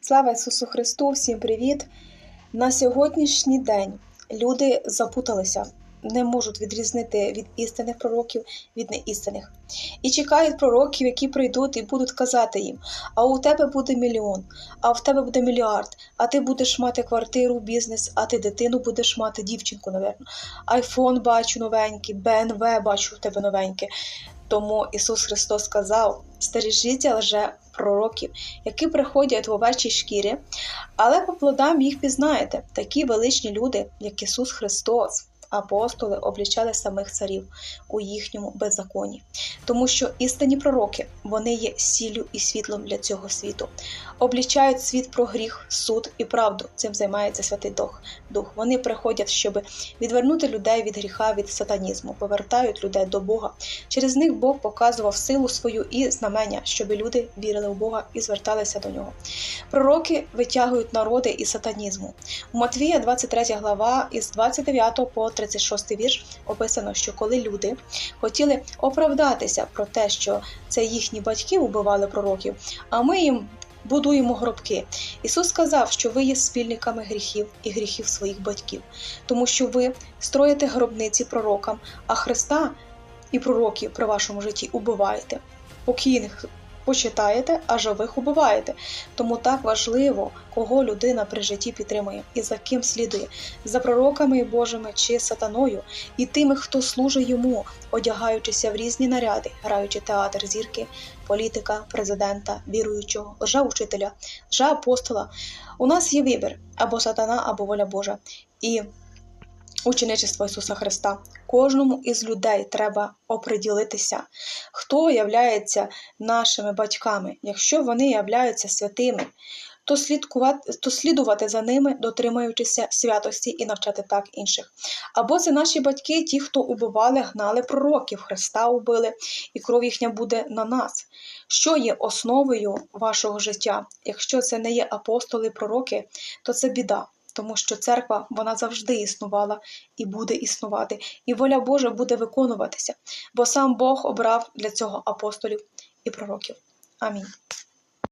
Слава Ісусу Христу! Всім привіт! На сьогоднішній день люди запуталися, не можуть відрізнити від істинних пророків від неістинних. І чекають пророків, які прийдуть і будуть казати їм: а у тебе буде мільйон, а в тебе буде мільярд, а ти будеш мати квартиру, бізнес, а ти дитину будеш мати, дівчинку, напевно. Айфон бачу новенький, БНВ бачу в тебе новеньке. Тому Ісус Христос сказав: стережіться лже пророків, які приходять в овечій шкірі, але по плодам їх пізнаєте. Такі величні люди, як Ісус Христос, апостоли, облічали самих царів у їхньому беззаконні. Тому що істинні пророки вони є сіллю і світлом для цього світу, облічають світ про гріх, суд і правду. Цим займається Святий Дух. Дух. Вони приходять, щоб відвернути людей від гріха, від сатанізму, повертають людей до Бога. Через них Бог показував силу свою і знамення, щоб люди вірили в Бога і зверталися до нього. Пророки витягують народи із сатанізму. У Матвія, 23 глава, із 29 по 36 вірш описано, що коли люди хотіли оправдатися про те, що це їхні батьки убивали пророків, а ми їм будуємо гробки. Ісус сказав, що ви є спільниками гріхів і гріхів своїх батьків, тому що ви строїте гробниці пророкам, а Христа і пророків при вашому житті убиваєте. Покійних почитаєте, а живих убиваєте. Тому так важливо, кого людина при житті підтримує і за ким слідує, за пророками Божими чи сатаною, і тими, хто служить йому, одягаючися в різні наряди, граючи театр зірки, політика, президента, віруючого, лжеучителя, лжеапостола. У нас є вибір або сатана, або воля Божа. І Ученичество Ісуса Христа. Кожному із людей треба оприділитися, хто являється нашими батьками. Якщо вони являються святими, то слідкувати, то слідувати за ними, дотримуючися святості і навчати так інших. Або це наші батьки, ті, хто убивали, гнали пророків, Христа убили, і кров їхня буде на нас. Що є основою вашого життя? Якщо це не є апостоли, пророки, то це біда тому що церква вона завжди існувала і буде існувати, і воля Божа буде виконуватися, бо сам Бог обрав для цього апостолів і пророків. Амінь.